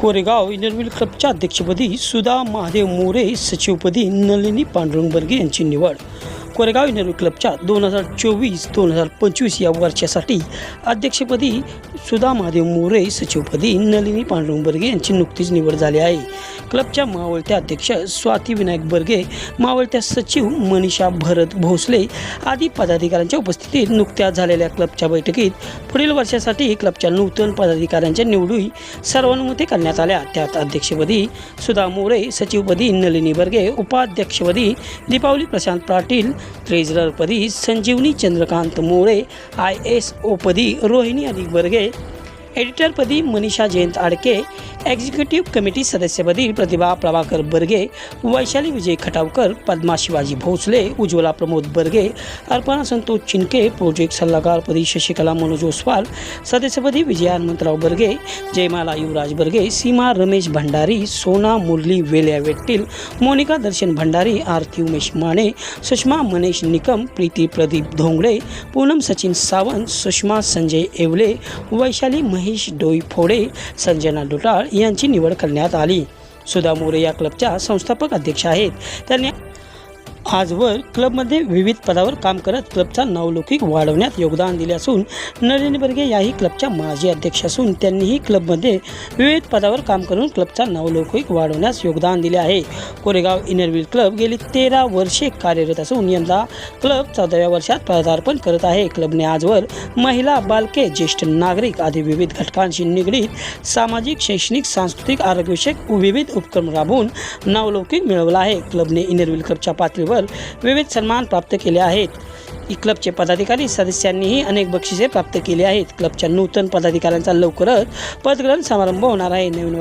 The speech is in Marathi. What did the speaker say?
कोरेगाव इनरव्हील क्लबच्या अध्यक्षपदी सुधा महादेव मोरे सचिवपदी नलिनी पांडुरंग बर्गे यांची निवड. कोरेगाव नेहरू क्लबच्या दोन हजार चोवीस दोन हजार पंचवीस या वर्षासाठी अध्यक्षपदी सुधा महादेव मोरे सचिवपदी नलिनी पांडुरंग बर्गे यांची नुकतीच निवड झाली आहे. क्लबच्या मावळत्या अध्यक्ष स्वाती विनायक बर्गे मावळत्या सचिव मनीषा भरत भोसले आदी पदाधिकाऱ्यांच्या उपस्थितीत नुकत्याच झालेल्या क्लबच्या बैठकीत पुढील वर्षासाठी क्लबच्या नूतन पदाधिकाऱ्यांच्या निवडी सर्वानुमते करण्यात आल्या. त्यात अध्यक्षपदी सुधा मोरे सचिवपदी नलिनी बर्गे उपाध्यक्षपदी दीपावली प्रशांत पाटील ट्रेझररपदी संजीवनी चंद्रकांत मोळे आय एस ओपदी रोहिणी अधिक बर्गे एडिटरपदी मनीषा जयंत आडके एक्झिक्युटिव्ह कमिटी सदस्यपदी प्रतिभा प्रभाकर बर्गे वैशाली विजय खटावकर पद्मा शिवाजी भोसले उज्ज्वला प्रमोद बर्गे अर्पणा संतोष चिनके प्रोजेक्ट सल्लागारपदी शशिकला मनोज ओसवाल सदस्यपदी विजय हनुमंतराव बर्गे जयमाला युवराज बर्गे सीमा रमेश भंडारी सोना मुरली वेल्या वेट्टील मोनिका दर्शन भंडारी आरती उमेश माने सुषमा मनेश निकम प्रीती प्रदीप धोंगडे पूनम सचिन सावंत सुषमा संजय येवले वैशाली महेश डोई फोडे संजना डोटाळ यांची निवड करण्यात आली. सुधा मोरे या क्लबच्या संस्थापक अध्यक्ष आहेत. त्यांनी आजवर क्लबमध्ये विविध पदावर काम करत क्लबचा नावलौकिक वाढवण्यात योगदान दिले असून नरेंद्र बर्गे याही क्लबच्या माजी अध्यक्ष असून त्यांनीही क्लबमध्ये विविध पदावर काम करून क्लबचा नावलौकिक वाढवण्यास योगदान दिले आहे. कोरेगाव इनरव्हील क्लब गेली तेरा वर्षे कार्यरत असून यंदा क्लब चौदाव्या वर्षात पदार्पण करत आहे. क्लबने आजवर महिला बालके ज्येष्ठ नागरिक आदी विविध घटकांशी निगडीत सामाजिक शैक्षणिक सांस्कृतिक आरोग्यविषयक विविध उपक्रम राबवून नावलौकिक मिळवला आहे. क्लबने इनरव्हील क्लबच्या पातळीवर विविध सन्मान प्राप्त केले आहेत. क्लबचे पदाधिकारी सदस्यांनीही अनेक बक्षिसे प्राप्त केली आहेत. क्लबच्या नूतन पदाधिकाऱ्यांचा लवकरच पदग्रहण समारंभ होणार आहे. नवीन